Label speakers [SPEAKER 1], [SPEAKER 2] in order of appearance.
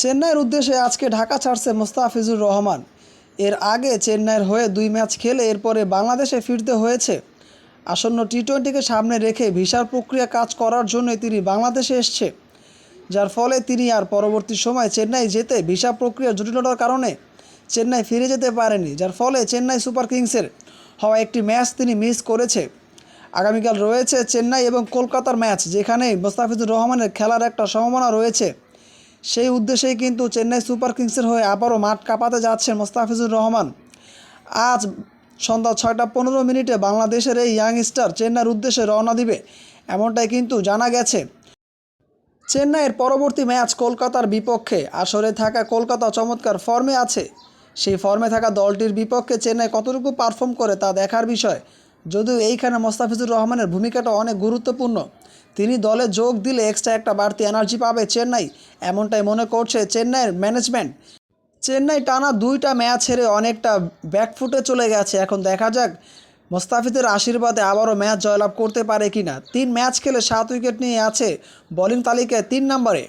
[SPEAKER 1] চেন্নাইয়ের উদ্দেশ্যে আজকে ঢাকা ছাড়ছে মোস্তাফিজুর রহমান। এর আগে চেন্নাইয়ের হয়ে দুই ম্যাচ খেলে এরপরে বাংলাদেশে ফিরতে হয়েছে। আসন্ন টি টোয়েন্টিকে সামনে রেখে ভিসার প্রক্রিয়া কাজ করার জন্য তিনি বাংলাদেশে এসছে। যার ফলে তিনি আর পরবর্তী সময় চেন্নাই যেতে ভিসা প্রক্রিয়া জটিলতার কারণে চেন্নাই ফিরে যেতে পারেনি, যার ফলে চেন্নাই সুপার কিংসের হওয়া একটি ম্যাচ তিনি মিস করেছে। আগামীকাল রয়েছে চেন্নাই এবং কলকাতার ম্যাচ, যেখানে মোস্তাফিজুর রহমানের খেলার একটা সম্ভাবনা রয়েছে। সেই উদ্দেশ্যেই কিন্তু চেন্নাই সুপার কিংসের হয়ে আবারও মাঠ কাঁপাতে যাচ্ছেন মোস্তাফিজুর রহমান। আজ সন্ধ্যা ছয়টা পনেরো মিনিটে বাংলাদেশের এই ইয়াং স্টার চেন্নাইয়ের উদ্দেশ্যে রওনা দিবে, এমনটাই কিন্তু জানা গেছে। চেন্নাইয়ের পরবর্তী ম্যাচ কলকাতার বিপক্ষে, আসরে থাকা কলকাতা চমৎকার ফর্মে আছে। সেই ফর্মে থাকা দলটির বিপক্ষে চেন্নাই কতটুকু পারফর্ম করে তা দেখার বিষয় যদিও এইখানে মোস্তাফিজুর রহমানের ভূমিকাটা অনেক গুরুত্বপূর্ণ। তিনি দলে যোগ দিলে এক্সট্রা একটা বাড়তি এনার্জি পাবে চেন্নাই, এমনটাই মনে করছে চেন্নাইয়ের ম্যানেজমেন্ট চেন্নাই টানা দুইটা ম্যাচ হেরে অনেকটা ব্যাকফুটে চলে গেছে। এখন দেখা যাক মোস্তাফিজের আশীর্বাদে আবারও ম্যাচ জয়লাভ করতে পারে কি না তিন ম্যাচ খেলে সাত উইকেট নিয়ে আছে বোলিং তালিকায় তিন নম্বরে।